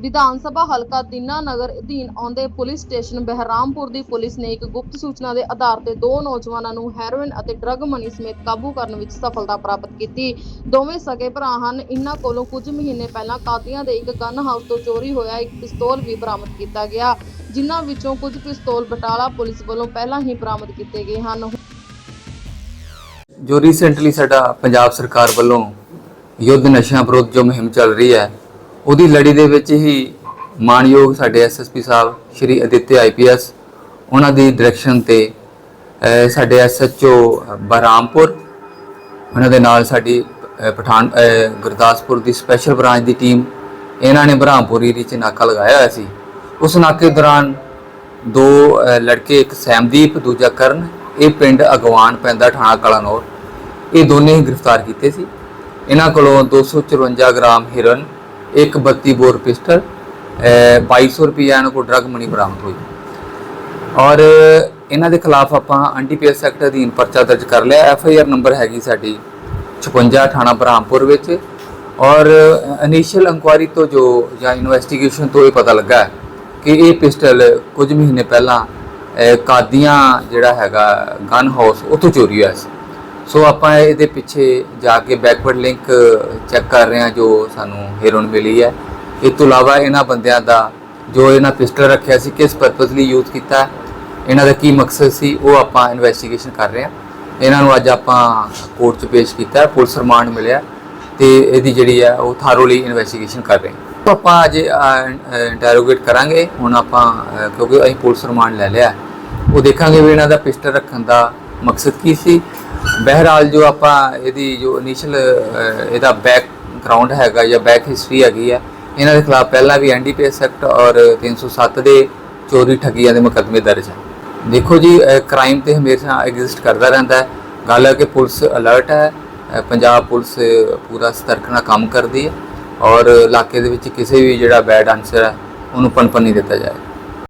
ਵਿਧਾਨ ਸਭਾ ਹਲਕਾ ਦੀਨਾ ਨਗਰ ਅਧੀਨ ਆਉਂਦੇ ਪੁਲਿਸ ਸਟੇਸ਼ਨ ਬਹਿਰਾਮਪੁਰ ਦੀ ਪੁਲਿਸ ਨੇ ਇੱਕ ਗੁਪਤ ਸੂਚਨਾ ਦੇ ਆਧਾਰ ਤੇ ਦੋ ਨੌਜਵਾਨਾਂ ਨੂੰ ਹੈਰੋਇਨ ਅਤੇ ਡਰੱਗ ਮਨੀ ਸਮੇਤ ਕਾਬੂ ਕਰਨ ਵਿੱਚ ਸਫਲਤਾ ਪ੍ਰਾਪਤ ਕੀਤੀ। ਦੋਵੇਂ ਸਗੇ ਭਰਾ ਹਨ। ਇਹਨਾਂ ਕੋਲੋਂ ਕੁਝ ਮਹੀਨੇ ਪਹਿਲਾਂ ਕਾਦੀਆਂ ਦੇ ਇੱਕ ਗਨ ਹਾਊਸ ਤੋਂ ਚੋਰੀ ਹੋਇਆ, ਇੱਕ ਪਿਸਤੌਲ ਵੀ ਬਰਾਮਦ ਕੀਤਾ ਗਿਆ, ਜਿਨ੍ਹਾਂ ਵਿੱਚੋਂ ਕੁਝ ਪਿਸਤੌਲ ਬਟਾਲਾ ਪੁਲਿਸ ਵੱਲੋਂ ਪਹਿਲਾਂ ਹੀ ਬਰਾਮਦ ਕੀਤੇ ਗਏ ਹਨ। ਜੋ ਰੀਸੈਂਟਲੀ ਸਾਡਾ ਪੰਜਾਬ ਸਰਕਾਰ ਵੱਲੋਂ ਯੁੱਧ ਨਸ਼ਿਆਂ ਵਿਰੁੱਧ ਜੋ ਮੁਹਿੰਮ ਚੱਲ ਰਹੀ ਹੈ ਉਹਦੀ ਲੜੀ ਦੇ ਵਿੱਚ ਹੀ ਮਾਨਯੋਗ ਸਾਡੇ ਐਸਐਸਪੀ ਸਾਹਿਬ ਸ਼੍ਰੀ ਅਦਿੱਤਿਆ ਆਈਪੀਐਸ ਉਹਨਾਂ ਦੀ ਡਾਇਰੈਕਸ਼ਨ ਤੇ ਅਹ, ਸਾਡੇ ਐਸਐਚਓ ਬਰਾਮਪੁਰ ਉਹਨਾਂ ਦੇ ਨਾਲ ਸਾਡੀ ਪਠਾਨ ਗੁਰਦਾਸਪੁਰ ਦੀ ਸਪੈਸ਼ਲ ਬ੍ਰਾਂਚ ਦੀ ਟੀਮ ਇਹਨਾਂ ਨੇ ਬਰਾਮਪੁਰ ਏਰੀਏ 'ਚ ਨਾਕਾ ਲਗਾਇਆ ਹੋਇਆ ਸੀ। ਉਸ ਨਾਕੇ ਦੌਰਾਨ ਦੋ ਲੜਕੇ ਇੱਕ ਸੈਮਦੀਪ ਦੂਜਾ ਕਰਨ ਇਹ ਪਿੰਡ ਅਗਵਾਨ ਪੈਂਦਾ ਥਾਣਾ ਕਲਾਨੌਰ। ਇਹ ਦੋਨੇ ਹੀ ਗ੍ਰਿਫਤਾਰ ਕੀਤੇ ਸੀ। ਇਹਨਾਂ ਕੋਲੋਂ 254 ਗ੍ਰਾਮ ਹੀਰਨ ਇੱਕ 32 ਬੋਰ ਪਿਸਟਲ ਅਹ, 2200 ਰੁਪਏ ਇਹਨਾਂ ਕੋਲ ਡਰਗ ਮਨੀ ਬਰਾਮਦ ਹੋਈ। ਔਰ ਇਹਨਾਂ ਦੇ ਖਿਲਾਫ ਆਪਾਂ ਐਨਡੀਪੀਐਸ ਐਕਟ ਅਧੀਨ ਪਰਚਾ ਦਰਜ ਕਰ ਲਿਆ। ਐਫ ਆਈ ਆਰ ਨੰਬਰ ਹੈਗੀ ਸਾਡੀ 56 ਥਾਣਾ ਬ੍ਰਹਮਪੁਰ ਵਿੱਚ। ਔਰ ਇਨੀਸ਼ੀਅਲ ਇਨਕੁਆਇਰੀ ਤੋਂ ਜੋ ਜਾਂ ਇਨਵੈਸਟੀਗੇਸ਼ਨ ਤੋਂ ਇਹ ਪਤਾ ਲੱਗਾ ਕਿ ਇਹ ਪਿਸਟਲ ਕੁਝ ਮਹੀਨੇ ਪਹਿਲਾਂ ਕਾਦੀਆਂ ਜਿਹੜਾ ਹੈਗਾ ਗਨ ਹਾਊਸ ਉੱਥੋਂ ਚੋਰੀ ਹੋਇਆ ਸੀ। ਸੋ ਆਪਾਂ ਇਹਦੇ ਪਿੱਛੇ ਜਾ ਕੇ ਬੈਕਵਰਡ ਲਿੰਕ ਚੈੱਕ ਕਰ ਰਹੇ ਹਾਂ ਜੋ ਸਾਨੂੰ ਹੀਰੋਨ ਮਿਲੀ ਹੈ। ਇਸ ਤੋਂ ਇਲਾਵਾ ਇਹਨਾਂ ਬੰਦਿਆਂ ਦਾ ਜੋ ਇਹਨਾਂ ਪਿਸਟਲ ਰੱਖਿਆ ਸੀ, ਕਿਸ ਪਰਪਸ ਲਈ ਯੂਜ਼ ਕੀਤਾ ਇਹਨਾਂ ਦਾ ਕੀ ਮਕਸਦ ਸੀ, ਉਹ ਆਪਾਂ ਇਨਵੈਸਟੀਗੇਸ਼ਨ ਕਰ ਰਹੇ ਹਾਂ। ਇਹਨਾਂ ਨੂੰ ਅੱਜ ਆਪਾਂ ਕੋਰਟ 'ਚ ਪੇਸ਼ ਕੀਤਾ ਪੁਲਿਸ ਰਿਮਾਂਡ ਮਿਲਿਆ ਤੇ ਇਹਦੀ ਜਿਹੜੀ ਹੈ, ਉਹ ਥਾਰੋਲੀ ਇਨਵੈਸਟੀਗੇਸ਼ਨ ਕਰ ਰਹੇ ਹਾਂ। ਆਪਾਂ ਅੱਜ ਇੰਟਰੋਗੇਟ ਕਰਾਂਗੇ। ਹੁਣ ਆਪਾਂ ਕਿਉਂਕਿ ਅਸੀਂ ਪੁਲਿਸ ਰਿਮਾਂਡ ਲੈ ਲਿਆ ਉਹ ਦੇਖਾਂਗੇ ਵੀ ਇਹਨਾਂ ਦਾ ਪਿਸਟਲ ਰੱਖਣ ਦਾ ਮਕਸਦ ਕੀ ਸੀ। ਬਹਿਰਾਲ ਜੋ ਆਪਾਂ ਇਹਦੀ ਜੋ ਇਨੀਸ਼ੀਅਲ ਇਹਦਾ ਬੈਕਗ੍ਰਾਉਂਡ ਹੈਗਾ ਜਾਂ ਬੈਕ ਹਿਸਟਰੀ ਹੈਗੀ ਹੈ ਇਹਨਾਂ ਦੇ ਖਿਲਾਫ ਪਹਿਲਾਂ ਵੀ ਐਨਡੀਪੀਐਸ ਐਕਟ ਔਰ 307 ਦੇ ਚੋਰੀ ਠੱਗੀਆਂ ਦੇ ਮੁਕੱਦਮੇ ਦਰਜ ਹੈ ਦੇਖੋ ਜੀ ਕ੍ਰਾਈਮ ਤੇ ਹਮੇਸ਼ਾ ਐਗਜ਼ਿਸਟ ਕਰਦਾ ਰਹਿੰਦਾ ਹੈ। ਗੱਲ ਹੈ ਕਿ ਪੁਲਿਸ ਅਲਰਟ ਹੈ ਪੰਜਾਬ ਪੁਲਿਸ ਪੂਰਾ ਸਤਰਕ ਨਾਲ ਕੰਮ ਕਰਦੀ ਹੈ ਔਰ ਇਲਾਕੇ ਦੇ ਵਿੱਚ ਕਿਸੇ ਵੀ ਜਿਹੜਾ ਬੈਡ ਆਨਸਰ ਹੈ, ਉਹਨੂੰ ਪਨਪਨ ਨਹੀਂ ਦਿੱਤਾ ਜਾਏ।